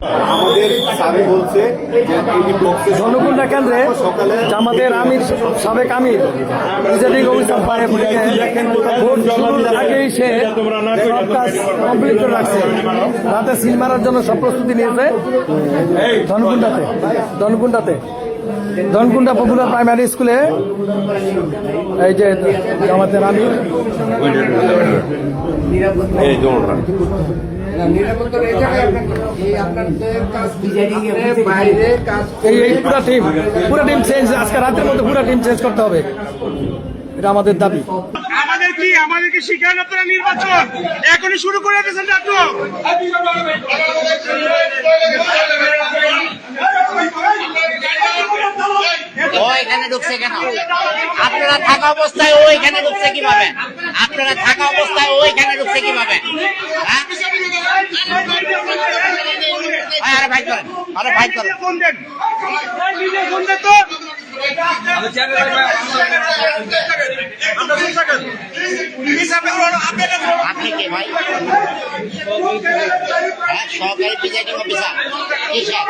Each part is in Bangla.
আমাদের বলছে কেন্দ্রে জামাতের আমির সাবেক আমির অফিসার পায়ে ভোট শুরুর আগেই সে সব কাজ কমপ্লিট করে রাখছে। রাতে সিল মারার জন্য সব প্রস্তুতি নিয়েছে। ধনকুণ্ডাতে ধনকুণ্ডাতে। ধনকুণ্ডা পপুলার প্রাইমারি স্কুলে এই যে এই পুরো টিম পুরো টিম চেঞ্জ আজকে রাতের মধ্যে পুরো টিম চেঞ্জ করতে হবে। এটা আমাদের দাবি। আমাদের কি? আমাদেরকে শিখান আপনারা নির্বাচন? এখনই শুরু করে দিয়েছেন নাটক ও এখানে ঢুকছে কেন? আপনারা থাকা অবস্থায় ও এখানে ঢুকছে কীভাবে? আপনারা থাকা অবস্থায় ও এখানে ঢুকছে কীভাবে? হ্যাঁ? আরে ভাই করেন আরে ভাই করেন আপনি হ্যাঁ, অফিসার।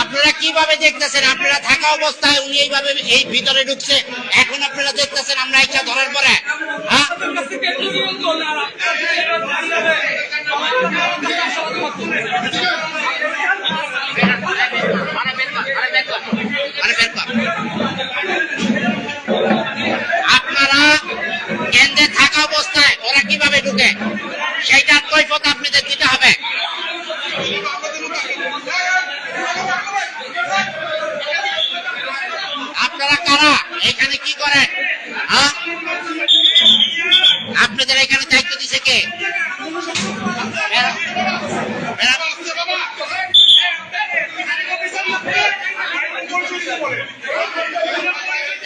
আপনারা কীভাবে দেখতেছেন? আপনারা থাকা অবস্থায় উনি এইভাবে এই ভিতরে ঢুকছে। এখন আপনারা দেখতেছেন আমরা ইচ্ছা ধরার পরে। হ্যাঁ? ঢুকে সেইটার কৈফত আপনাদের দিতে হবে। আপনারা কারা? এখানে কি করেন? হ্যাঁ? আপনাদের এখানে দায়িত্ব দিছে কে এরা- এরা-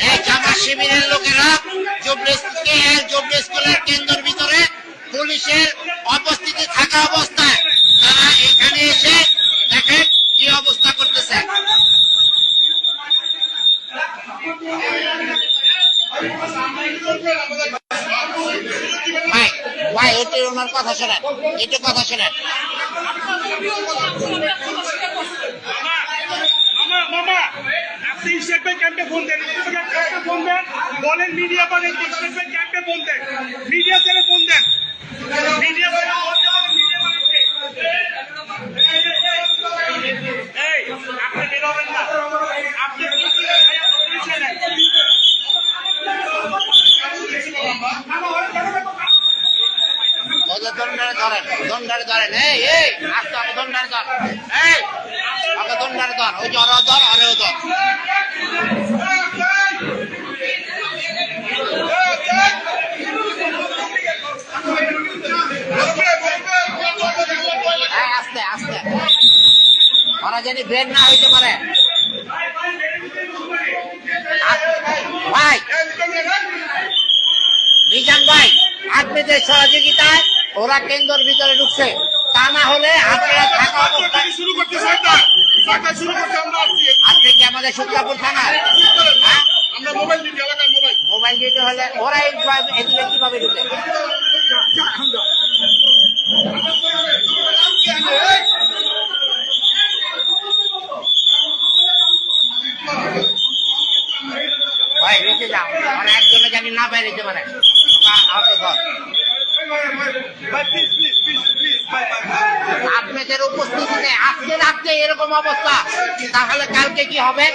এই জামা শিবিরের লোকেরা জবলি স্কুলকে জবলি স্কুলের কেন্দ্রের ভিতরে পুলিশের উপস্থিতি থাকা অবস্থায় তারা এখানে এসে দেখেন কি অবস্থা করতেছে ভাই ভাই একটু ওনার কথা শোনেন একটু কথা শোনেন। দেন ক্যাম্পে ফোন দেন, বলেন মিডিয়া পাবেন স্টেট ব্যাংক ফোন দেন, মিডিয়া সেলে ফোন দেন মিডিয়া সেলে ফোন দেন মিডিয়া পাবেন এই আপনি বেরোবেন না আপনি পুলিশে নেন ওদের ধরেন ধরেন এই আস্তে ওই আস্তে আস্তে। ওরা যদি ব্রেক না হইতে পারে। ভাই মিজান ভাই আপনাদের সহযোগিতায় ওরা কেন্দ্রের ভিতরে ঢুকছে। তা না হলে আপনারা থাকা শুরু করতে সরকার। সরকার শুরু করতে আমরা আসছি। কি আমাদের শুক্লাপুর থানার হ্যাঁ? আমরা মোবাইল দিচ্ছি এলাকার মোবাইল। মোবাইল দিতে হলে ওরা কীভাবে ঢুকে? ভাই রেখে যাও। মানে একজনে জানি না পারে আমাকে ধর আপনাদের উপস্থিতিতে আজকে রাখতে এরকম অবস্থা। তাহলে কালকে কি হবে?